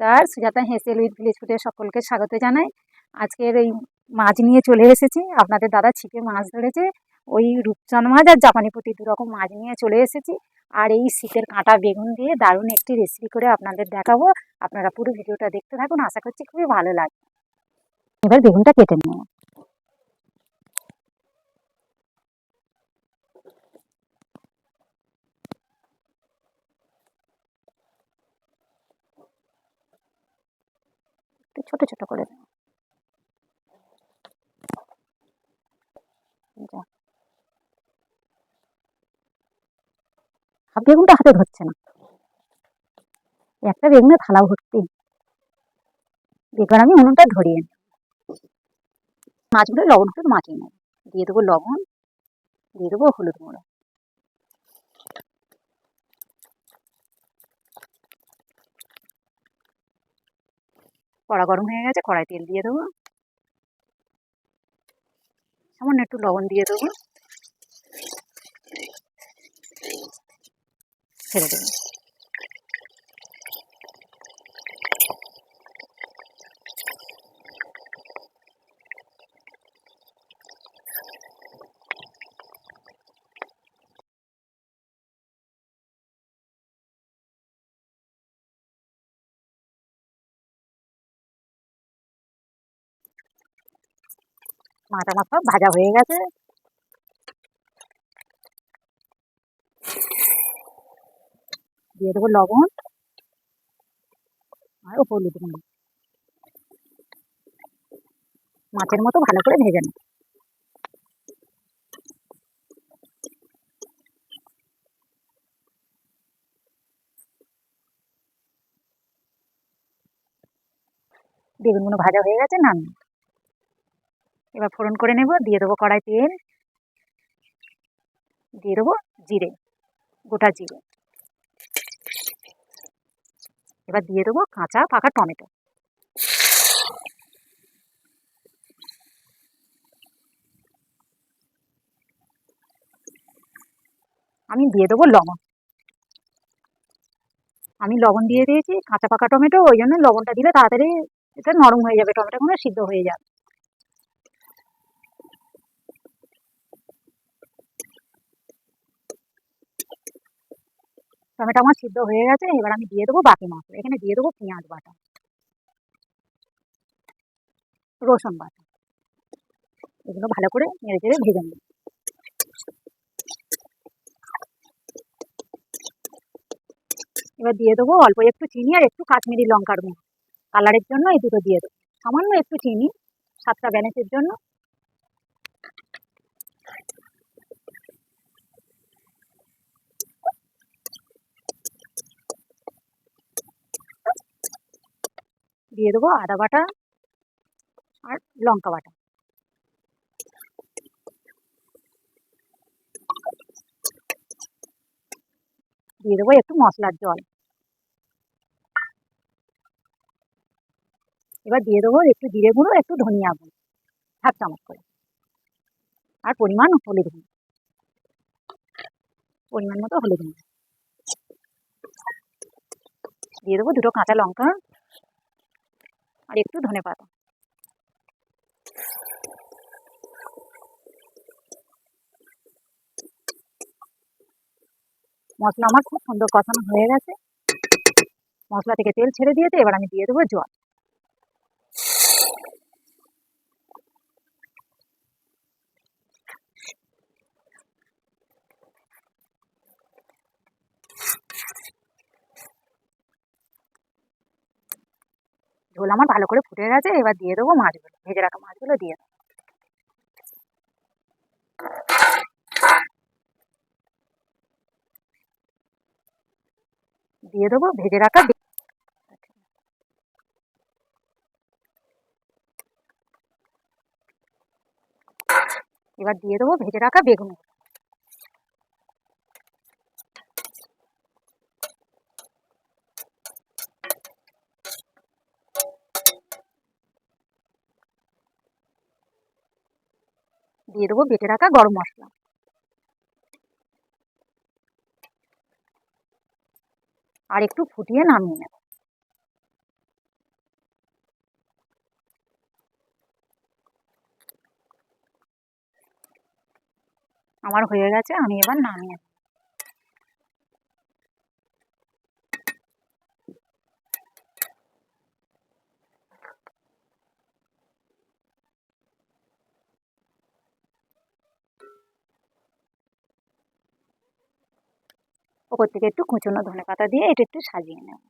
নমস্কার, Sujata হেসেল with village ফুটে সকলকে স্বাগত জানাই। আজকের এই মাছ নিয়ে চলে এসেছি। আপনাদের দাদা ছিপে মাছ ধরেছে, ওই রূপচাঁদ মাছ আর জাপানি দু রকম মাছ নিয়ে চলে এসেছি। আর এই শীতের কাঁটা বেগুন দিয়ে দারুণ একটি রেসিপি করে আপনাদের দেখাবো। আপনারা পুরো ভিডিওটা দেখতে থাকুন, আশা করছি খুবই ভালো লাগবে। এবার বেগুনটা কেটে নেব। ছোট ছোট করে দেবো। হাফ বেগুনটা হাতে ধরছে না। একটা বেগুনে থালা ভর্তি। এবার আমি উনুনটা ধরিয়ে নেব। মাছগুলো লবণ হলুদ মাখিয়ে নেব। দিয়ে দেবো লবণ, দিয়ে দেবো হলুদ গুঁড়ো। কড়া গরম হয়ে গেছে কড়াই তেল দিয়ে দেবো। সামান্য একটু লবণ দিয়ে দেবো। ছেড়ে দেবো। মাথা মাথা ভাজা হয়ে গেছে। দিয়ে দেবো লবণ আর গুঁড়ো। মাছের মতো ভালো করে ভেজে নেব। বেগুনগুলো ভাজা হয়ে গেছে নাম এবার ফোড়ন করে নেব, দিয়ে দেবো কড়াই তেল, দিয়ে দেবো জিরে, গোটা জিরে। এবার দিয়ে দেবো কাঁচা পাকা টমেটো। আমি দিয়ে দেবো লবণ। আমি লবণ দিয়ে দিয়েছি, কাঁচা পাকা টমেটো, ওই জন্য লবণটা দিলে তাড়াতাড়ি এটা নরম হয়ে যাবে, টমেটোগুলো সিদ্ধ হয়ে যাবে। টমেটো আমার সিদ্ধ হয়ে গেছে, এবার আমি দিয়ে দেবো বাকি মশলা। এখানে দিয়ে দেবো পেঁয়াজ বাটা, রসুন বাটা। এগুলো ভালো করে নেড়ে চেড়ে ভেজে নেব। এবার দিয়ে দেবো অল্প একটু চিনি আর একটু কাশ্মীরি লঙ্কার গুঁড়ো। কালারের জন্য এই দুটো দিয়ে দেবো। সামান্য একটু চিনি সাতটা ব্যালেন্সের জন্য। দিয়ে দেবো আদা বাটা আর লঙ্কা বাটা। দিয়ে দেবো একটু মশলার জল। এবার দিয়ে দেবো একটু জিরে গুঁড়ো, একটু ধনিয়া গুঁড়ো, হাফ চামচ করে। আর পরিমাণ হলুদ গুঁড়ো। পরিমাণ মতো হলুদ গুঁড়ো। দিয়ে দেবো দুটো কাঁচা লঙ্কা আর একটু ধনে পাতা। মশলা আমার খুব সুন্দর কষানো হয়ে গেছে। মশলা থেকে তেল ছেড়ে দিয়েছে, এবার আমি দিয়ে দেবো জল। ঝোল আমার ভালো করে ফুটে গেছে, এবার দিয়ে দেবো মাছগুলো, ভেজে রাখা মাছগুলো দিয়ে দেবো। দিয়ে দেবো ভেজে রাখা এবার দিয়ে দেবো ভেজে রাখা বেগুন। দিয়ে দেবো, বেটে রাখা গরম মশলা আর একটু ফুটিয়ে নামিয়ে নেব আমার হয়ে গেছে, আমি এবার নামিয়ে। ওপর থেকে একটু কুচনো ধনে পাতা দিয়ে এটা একটু সাজিয়ে নেব।